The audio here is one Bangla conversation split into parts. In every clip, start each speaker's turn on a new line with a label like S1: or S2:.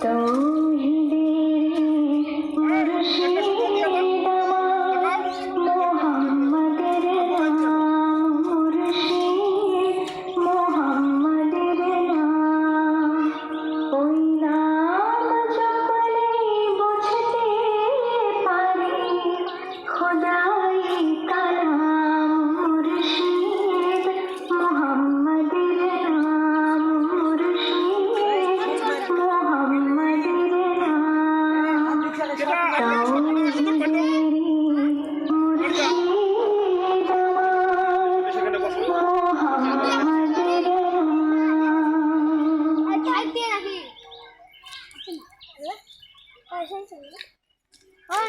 S1: don't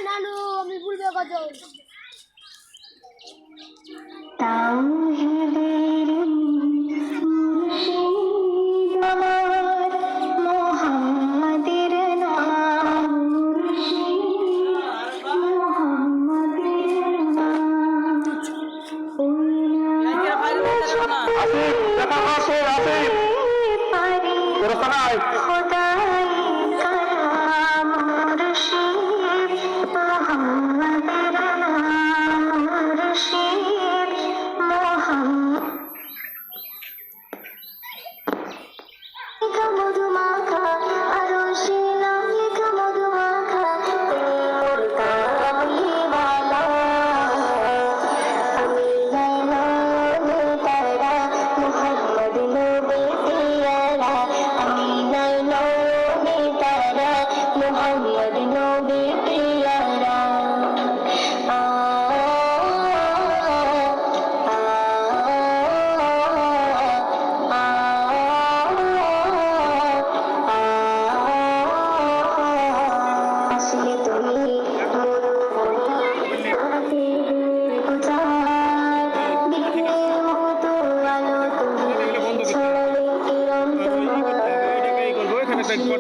S1: নানু আমি
S2: বুঝতে
S3: পারছি কাহাসের আছে ওরকম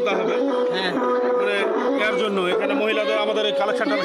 S3: পর্দা হবে। হ্যাঁ। মানে এর জন্য এখানে মহিলাদের আমাদের এই কালেকশনটা